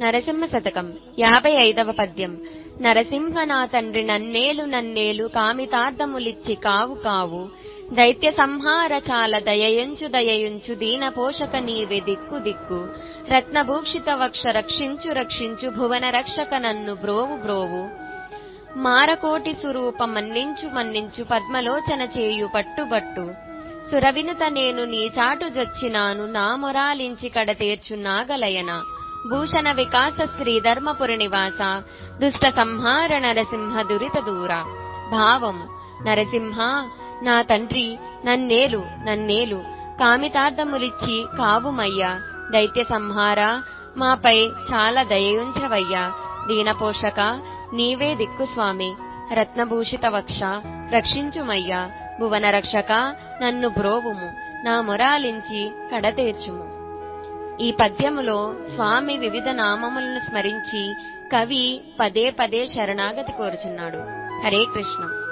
నరసింహ శతకం యాభై ఐదవ పద్యం. నరసింహ నా తండ్రి నన్నేలు నన్నేలు కామితార్థములిచ్చి కావు కావు. దైత్య సంహార చాల దయయుంచు దయయుంచు దీన పోషక నీవే దిక్కు దిక్కు. రత్నభూషిత వక్ష రక్షించు రక్షించు భువన రక్షక నన్ను బ్రోవు బ్రోవు. మారకోటి స్వరూప మన్నించు మన్నించు పద్మలోచన చేయు పట్టుబట్టు సురవినుత నేను నీ చాటు జొచ్చినాను నా మొరాలించి కడతేర్చు నాగలయన. భూషణ వికాస శ్రీ ధర్మపురి నివాస దుష్ట సంహార నరసింహ దురిత దూర భావం నరసింహ నా తండ్రి నన్నేలు నన్నేలు కామితార్థములిచ్చి కావుమయ్యా దైత్య సంహార మాపై చాలా దయయుంచవయ్యా దీనపోషక నీవే దిక్కు స్వామి రత్నభూషిత వక్ష రక్షించుమయ్యా భువన రక్షక నన్ను బ్రోవుము నా మొరాలించి కడతేర్చుము ఈ పద్యములో స్వామి వివిధ నామములను స్మరించి కవి పదే పదే శరణాగతి కోరుచున్నాడు. హరే కృష్ణ.